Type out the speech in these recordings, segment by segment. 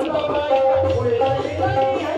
Thank you.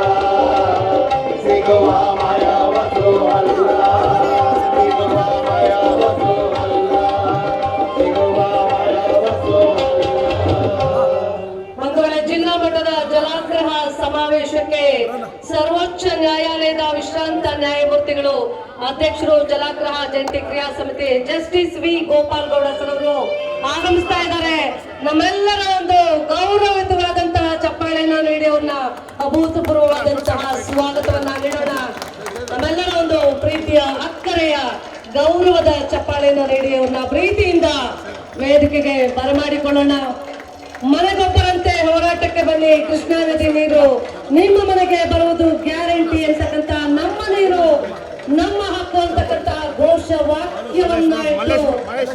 ಸಮಾವೇಶಕ್ಕೆ ಸರ್ವೋಚ್ಚ ನ್ಯಾಯಾಲಯದ ವಿಶ್ರಾಂತ ನ್ಯಾಯಮೂರ್ತಿಗಳು ಅಧ್ಯಕ್ಷರು ಜಲಾಗ್ರಹ ಜಂಟಿ ಕ್ರಿಯಾ ಸಮಿತಿ ಜಸ್ಟಿಸ್ ವಿ ಗೋಪಾಲ್ ಗೌಡ ಸರವರು ಆಗಮಿಸ್ತಾ ಇದ್ದಾರೆ. ನಮ್ಮೆಲ್ಲರ ಒಂದು ಗೌರವಯುತವಾದಂತಹ ಚಪ್ಪಾಳೆಯನ್ನ ನೀಡಿ ಅವ್ರನ್ನ ಅಭೂತಪೂರ್ವವಾದಂತಹ ಸ್ವಾಗತವನ್ನ ನೀಡೋಣ. ನಮ್ಮೆಲ್ಲರ ಒಂದು ಪ್ರೀತಿಯ ಅಕ್ಕರೆಯ ಗೌರವದ ಚಪ್ಪಾಳೆಯನ್ನು ನೀಡಿ ಅವ್ರನ್ನ ಪ್ರೀತಿಯಿಂದ ವೇದಿಕೆಗೆ ಬರಮಾಡಿಕೊಳ್ಳೋಣ. ಮನೆಗೊಬ್ಬರಂತೆ ಹೋರಾಟಕ್ಕೆ ಬನ್ನಿ, ಕೃಷ್ಣಾ ನದಿ ನೀರು. ನಿಮ್ಮ ಮನೆಗೆ ಬರುವುದು ಗ್ಯಾರಂಟಿ ಅಂತಕ್ಕಂತ ನಮ್ಮ ನೀರು. ನಮ್ಮ ಹಕ್ಕು ಅಂತಕ್ಕಂತ ಘೋಷ ವಾಕ್ಯವನ್ನ ಇಟ್ಟು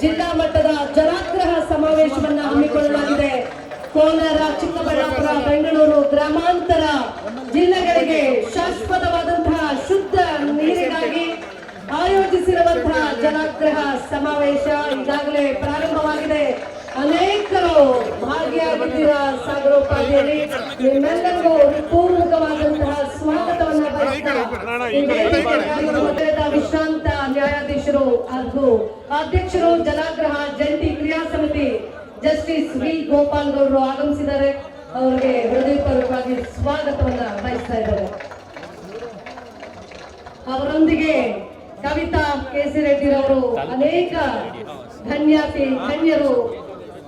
ಜಿಲ್ಲಾ ಮಟ್ಟದ ಜಲಾಗ್ರಹ ಸಮಾವೇಶವನ್ನ ಹಮ್ಮಿಕೊಳ್ಳಲಾಗಿದೆ. ಕೋಲಾರ, ಚಿಕ್ಕಬಳ್ಳಾಪುರ, ಬೆಂಗಳೂರು ಗ್ರಾಮಾಂತರ ಜಿಲ್ಲೆಗಳಿಗೆ ಶಾಶ್ವತವಾದಂತಹ ಶುದ್ಧ ನೀರಿಗಾಗಿ ಆಯೋಜಿಸಿರುವಂತಹ ಜಲಾಗ್ರಹ ಸಮಾವೇಶ ಈಗಾಗಲೇ ಪ್ರಾರಂಭವಾಗಿದೆ. ಅನೇಕರು ಭಾಗಿಯಾಗಿದ್ದೀರಾ ಸಾಗರ ಉಪಾಧಿಯಲ್ಲಿ ನಿಮ್ಮೆಲ್ಲರಿಗೂ ಪೂರ್ವಕವಾದಂತಹ ಸ್ವಾಗತವನ್ನ ವಿಶ್ರಾಂತ ನ್ಯಾಯಾಧೀಶರು ಹಾಗೂ ಅಧ್ಯಕ್ಷರು ಜಲಾಗ್ರಹ ಜಂಟಿ ಕ್ರಿಯಾ ಸಮಿತಿ ಜಸ್ಟಿಸ್ ವಿ ಗೋಪಾಲ್ ಗೌಡರು ಆಗಮಿಸಿದ್ದಾರೆ. ಅವರಿಗೆ ಹೃದಯಪೂರ್ವಕವಾಗಿ ಸ್ವಾಗತವನ್ನ ಬಯಸ್ತಾ ಇದ್ದಾರೆ ಅವರೊಂದಿಗೆ ಕವಿತಾ ಕೇಸಿ ರೆಡ್ಡಿರವರು ಅನೇಕ ಧನ್ಯಾತಿ ಧನ್ಯರು